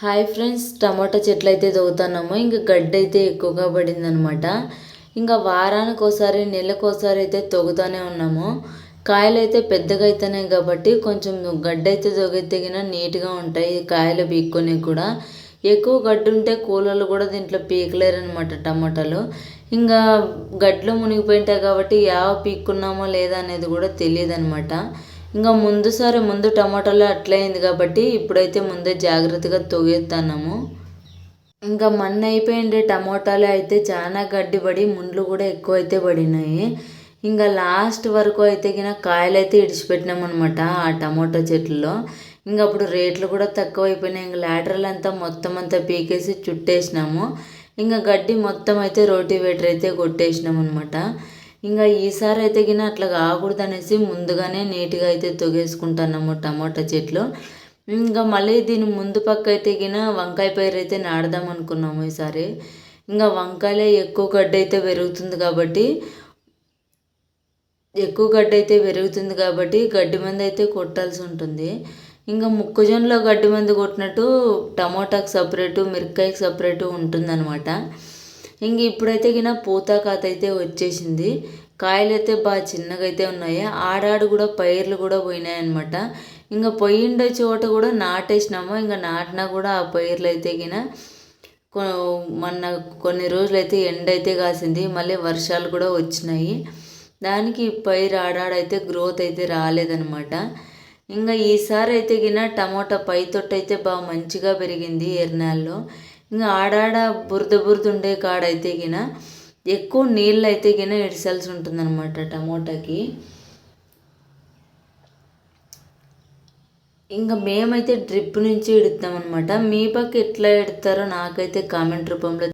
Hi friends టమాటా చెట్లు అయితే తవ్వుతున్నాము. ఇంకా గడ్డి అయితే ఎక్కువగా పడిందనమాట. ఇంకా వారానికి ఒకసారి నెలకోసారి అయితే తొగుతూనే ఉన్నాము. కాయలు అయితే పెద్దగా అవుతున్నాయి కాబట్టి కొంచెం గడ్డి అయితే తొగితేగిన నీట్గా ఉంటాయి. కాయలు పీక్కొని కూడా. ఎక్కువ గడ్డి ఉంటే కూలర్లు కూడా దీంట్లో పీకలేరు అనమాట టమాటాలు. ఇంకా గడ్డలో మునిగిపోయింటాయి కాబట్టి యావ పీక్కున్నామో లేదా అనేది కూడా తెలియదు అనమాట ఇంకా ముందు సారి ముందు టమాటాలు అట్లయింది కాబట్టి ఇప్పుడైతే ముందే జాగ్రత్తగా తొగేస్తున్నాము ఇంకా మన్న అయిపోయిండే టమాటాలు అయితే చాలా గడ్డి పడి ముండ్లు కూడా ఎక్కువ అయితే పడినాయి. ఇంకా లాస్ట్ వరకు అయితే గిన కాయలు అయితే ఇడిచిపెట్టినాం అనమాట ఆ టమాటో చెట్లలో ఇంకా అప్పుడు రేట్లు కూడా తక్కువ అయిపోయినాయి ఇంకా లాటరల్ అంతా మొత్తం అంతా పీకేసి చుట్టేసినాము. ఇంకా గడ్డి మొత్తం అయితే రోటివేటర్ అయితే కొట్టేసినాం అనమాట ఇంకా ఈసారి అయితే గిన అట్లా కాకూడదు అనేసి ముందుగానే నీట్గా అయితే తొగేసుకుంటున్నాము టమాటా చెట్లు. ఇంకా మళ్ళీ దీని ముందు పక్క అయితే గిన వంకాయ పైరు అయితే నాడదాం అనుకున్నాము ఈసారి. ఇంకా వంకాయలే ఎక్కువ గడ్డ అయితే పెరుగుతుంది కాబట్టి ఎక్కువ గడ్డి అయితే పెరుగుతుంది కాబట్టి గడ్డి మంది అయితే కొట్టాల్సి ఉంటుంది. ఇంకా మొక్కజొన్నలో గడ్డి మంది కొట్టినట్టు టమోటాకి సపరేటు మిరపకాయకి సపరేటు ఉంటుందన్నమాట. ఇంక ఇప్పుడైతే గిన పూత కాత అయితే వచ్చేసింది. కాయలు అయితే బాగా చిన్నగా అయితే ఉన్నాయి. ఆడాడు కూడా పైర్లు కూడా పోయినాయి అనమాట ఇంకా పోయిండే చోట కూడా నాటేసినాము. ఇంకా నాటినా కూడా ఆ పైర్లు అయితే గిన మొన్న కొన్ని రోజులు అయితే ఎండ అయితే కాసింది. మళ్ళీ వర్షాలు కూడా వచ్చినాయి. దానికి పైరు ఆడాడైతే గ్రోత్ అయితే రాలేదనమాట ఇంకా ఈసారి అయితే గిన టమోటా పై తొట్టు అయితే బాగా మంచిగా పెరిగింది ఎర్నాల్లో. ఇంకా ఆడాడ బురద బురద ఉండే కాడైతే గిన ఎక్కువ నీళ్ళు అయితే గిన ఇడిసాల్సి ఉంటుందన్నమాట టమోటాకి. ఇంకా మేమైతే డ్రిప్ నుంచి ఎడుతాం మీ పక్క ఎట్లా ఎడతారో నాకైతే కామెంట్ రూపంలో